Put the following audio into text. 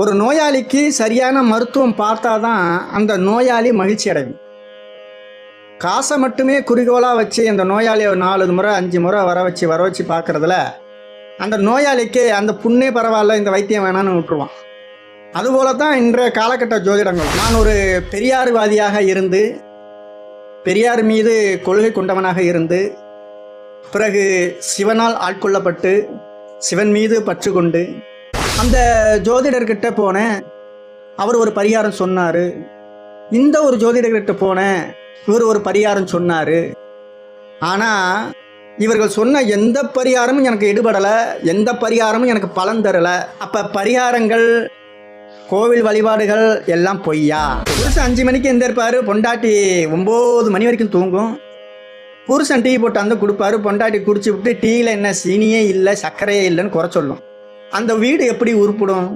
ஒரு நோயாளிக்கு சரியான மருத்துவம் பார்த்தா தான் அந்த நோயாளி மகிழ்ச்சி அடையும் காசை மட்டுமே குறிக்கோளாக வச்சு அந்த நோயாளியை ஒரு நாலு முறை அஞ்சு முறை வர வச்சு வர வச்சு பார்க்குறதுல அந்த நோயாளிக்கு அந்த புண்ணே பரவாயில்ல இந்த வைத்தியம் வேணான்னு விட்டுருவான். அதுபோல தான் இன்றைய காலகட்ட ஜோதிடங்கள். நான் ஒரு பெரியார்வாதியாக இருந்து பெரியார் மீது கொள்கை கொண்டவனாக இருந்து பிறகு சிவனால் ஆட்கொள்ளப்பட்டு சிவன் மீது பற்று கொண்டு அந்த ஜோதிடர்கிட்ட போனேன். அவர் ஒரு பரிகாரம் சொன்னார். இந்த ஒரு ஜோதிடர்கிட்ட போனேன். இவர் ஒரு பரிகாரம் சொன்னார். ஆனால் இவர்கள் சொன்ன எந்த பரிகாரமும் எனக்கு எடுபடலை எந்த பரிகாரமும் எனக்கு பலன் தரலை. அப்போ பரிகாரங்கள் கோவில் வழிபாடுகள் எல்லாம் பொய்யா? புருஷன் அஞ்சு மணிக்கு எந்திருப்பார் பொண்டாட்டி ஒம்பது மணி வரைக்கும் தூங்கும். புருஷன் டீ போட்டு அந்த கொடுப்பாரு பொண்டாட்டி குடிச்சு விட்டு டீயில் என்ன சீனியே இல்லை சர்க்கரையே இல்லைன்னு குறை சொல்லும். அந்த வீடு எப்படி உருப்பிடும்?